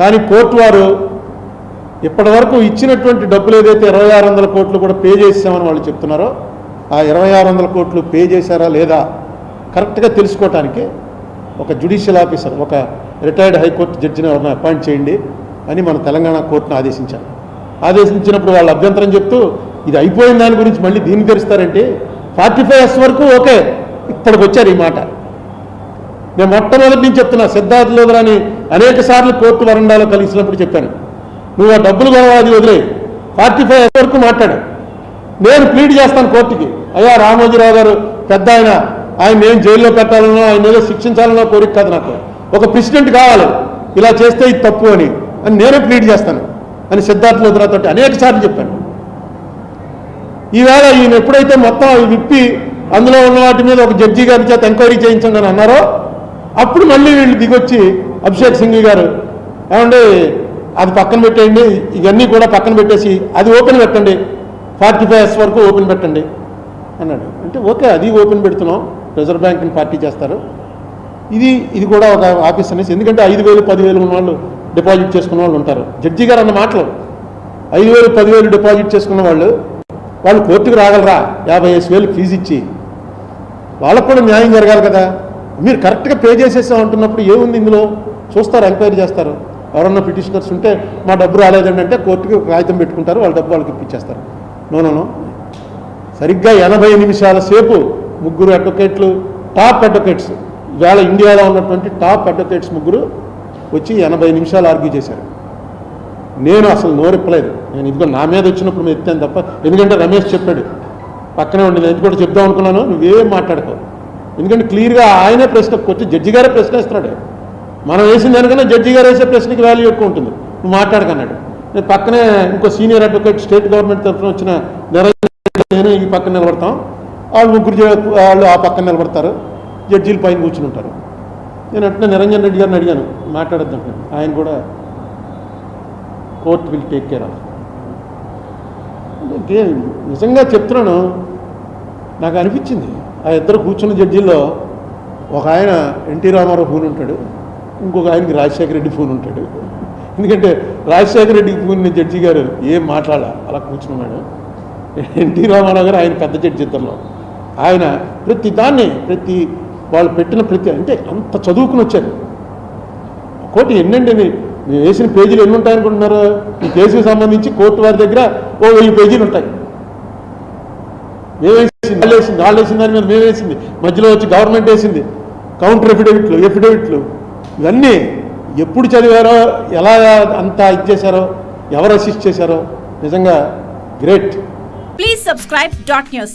కానీ కోర్టు వారు ఇప్పటి వరకు ఇచ్చినటువంటి డబ్బులు ఏదైతే ఇరవై ఆరు వందల కోట్లు కూడా పే చేసామని వాళ్ళు చెప్తున్నారో ఆ ఇరవై ఆరు వందల కోట్లు పే చేశారా లేదా కరెక్ట్గా తెలుసుకోవటానికి ఒక జ్యుడిషియల్ ఆఫీసర్ ఒక రిటైర్డ్ హైకోర్టు జడ్జిని ఎవరిని అపాయింట్ చేయండి అని మన తెలంగాణ కోర్టును ఆదేశించారు. ఆదేశించినప్పుడు వాళ్ళు అభ్యంతరం చెప్తూ ఇది అయిపోయిన దాని గురించి మళ్ళీ దీన్ని తెరుస్తారంటే? ఫార్టీ ఫైవ్ ఎస్ వరకు ఓకే ఇప్పటికి వచ్చారు ఈ మాట. నేను మొట్టమొదటి నుంచి చెప్తున్నా సిద్ధార్థ లోదరాని అనేక సార్లు కోర్టు వరండాలో కలిసినప్పుడు చెప్పాను. నువ్వు ఆ డబ్బులు గొడవది వదిలే. ఫార్టీ ఫైవ్ వరకు మాట్లాడు. నేను ప్లీడ్ చేస్తాను కోర్టుకి. అయ్యా రామోజీరావు గారు పెద్ద ఆయన. ఆయన నేను జైల్లో పెట్టాలనో ఆయన ఏదో శిక్షించాలనో కోరిక కాదు నాకు. ఒక ప్రెసిడెంట్ కావాలి. ఇలా చేస్తే ఇది తప్పు అని. అని నేనే ప్లీడ్ చేస్తాను. అని సిద్ధార్థ లోదరాతో అనేక సార్లు చెప్పాను. ఈవేళ ఈయన ఎప్పుడైతే మొత్తం విప్పి అందులో ఉన్న వాటి మీద ఒక జడ్జి గారి చేత ఎంక్వైరీ చేయించండి అని అన్నారో అప్పుడు మళ్ళీ వీళ్ళు దిగొచ్చి అభిషేక్ సింఘి గారు ఏమంటే అది పక్కన పెట్టేయండి ఇవన్నీ కూడా పక్కన పెట్టేసి అది ఓపెన్ పెట్టండి ఫార్టీ ఫైవ్ ఎస్ వరకు ఓపెన్ పెట్టండి అన్నాడు. అంటే ఓకే అది ఓపెన్ పెడుతున్నాం రిజర్వ్ బ్యాంక్ని పార్టీ చేస్తారు. ఇది ఇది కూడా ఒక ఆఫీస్ అనేసి ఎందుకంటే ఐదు వేలు పదివేలు ఉన్న వాళ్ళు డిపాజిట్ చేసుకున్న వాళ్ళు ఉంటారు. జడ్జి గారు అన్న మాటలు. ఐదు వేలు పదివేలు డిపాజిట్ చేసుకున్న వాళ్ళు వాళ్ళు కోర్టుకు రాగలరా? యాభై ఐదు వేలు ఫీజు ఇచ్చి. వాళ్ళకు కూడా న్యాయం జరగాలి కదా. మీరు కరెక్ట్గా పే చేసేసాం అంటున్నప్పుడు ఏముంది ఇందులో? చూస్తారు ఎంక్వైరీ చేస్తారు? ఎవరన్నా పిటిషనర్స్ ఉంటే మా డబ్బు రాలేదండి అంటే కోర్టుకి ఒక కాగితం పెట్టుకుంటారు వాళ్ళ డబ్బు వాళ్ళకి ఇప్పించేస్తారు. నో నో సరిగ్గా ఎనభై నిమిషాల సేపు ముగ్గురు అడ్వకేట్లు టాప్ అడ్వకేట్స్ ఇవాళ ఇండియాలో ఉన్నటువంటి టాప్ అడ్వకేట్స్ ముగ్గురు వచ్చి ఎనభై నిమిషాలు ఆర్గ్యూ చేశారు. నేను అసలు నోరెప్పలేదు నేను ఇదిగో నా మీద వచ్చినప్పుడు మేము ఎత్తాను తప్ప ఎందుకంటే రమేష్ చెప్పాడు పక్కనే ఉండి నేను కూడా చెప్దాం అనుకున్నాను నువ్వేం మాట్లాడుకో ఎందుకంటే క్లియర్గా ఆయనే ప్రశ్న వచ్చి జడ్జి గారే ప్రశ్న ఇస్తున్నాడు మనం వేసిన దానికన్నా జడ్జి గారు వేసే ప్రశ్నకి వాల్యూ ఎక్కువ ఉంటుంది. నువ్వు మాట్లాడకన్నాడు. నేను పక్కనే ఇంకో సీనియర్ అడ్వకేట్ స్టేట్ గవర్నమెంట్ తరఫున వచ్చిన నేను ఈ పక్కన నిలబడతాం. వాళ్ళు ముగ్గురు వాళ్ళు ఆ పక్కన నిలబడతారు. జడ్జీలు పైన కూర్చుని ఉంటారు. నేను అంటే నిరంజన్ రెడ్డి గారిని అడిగాను మాట్లాడొద్దు ఆయన కూడా court will take care of నిజంగా చెప్తున్నాను నాకు అనిపించింది. ఆ ఇద్దరు కూర్చున్న జడ్జీల్లో ఒక ఆయన ఎన్టీ రామారావు ఫోన్ ఉంటాడు. ఇంకొక ఆయనకి రాజశేఖర రెడ్డి ఫోన్ ఉంటాడు. ఎందుకంటే రాజశేఖర రెడ్డికి ఫోన్ జడ్జి గారు ఏం మాట్లాడ అలా కూర్చున్నాడు ఎన్టీ రామారావు గారు ఆయన పెద్ద జడ్జి ఇద్దరులో. ఆయన ప్రతి దాన్ని ప్రతి వాళ్ళు పెట్టిన ప్రతి అంటే అంత చదువుకుని వచ్చారు. కోర్టు ఎన్నండి మీ- మేము వేసిన పేజీలు ఎన్ని ఉంటాయనుకుంటున్నారు? ఈ కేసుకు సంబంధించి కోర్టు వారి దగ్గర ఓ వెయ్యి పేజీలు ఉంటాయి. మేము వాళ్ళు వేసింది వాళ్ళు వేసిన దాని మీద మేము వేసింది. మధ్యలో వచ్చి గవర్నమెంట్ వేసింది. కౌంటర్ ఎఫిడవిట్లు ఎఫిడవిట్లు. ఇవన్నీ ఎప్పుడు చదివారో ఎలా అంతా ఇచ్చేశారో ఎవరు అసిస్ట్ చేశారో నిజంగా great. Please subscribe dot news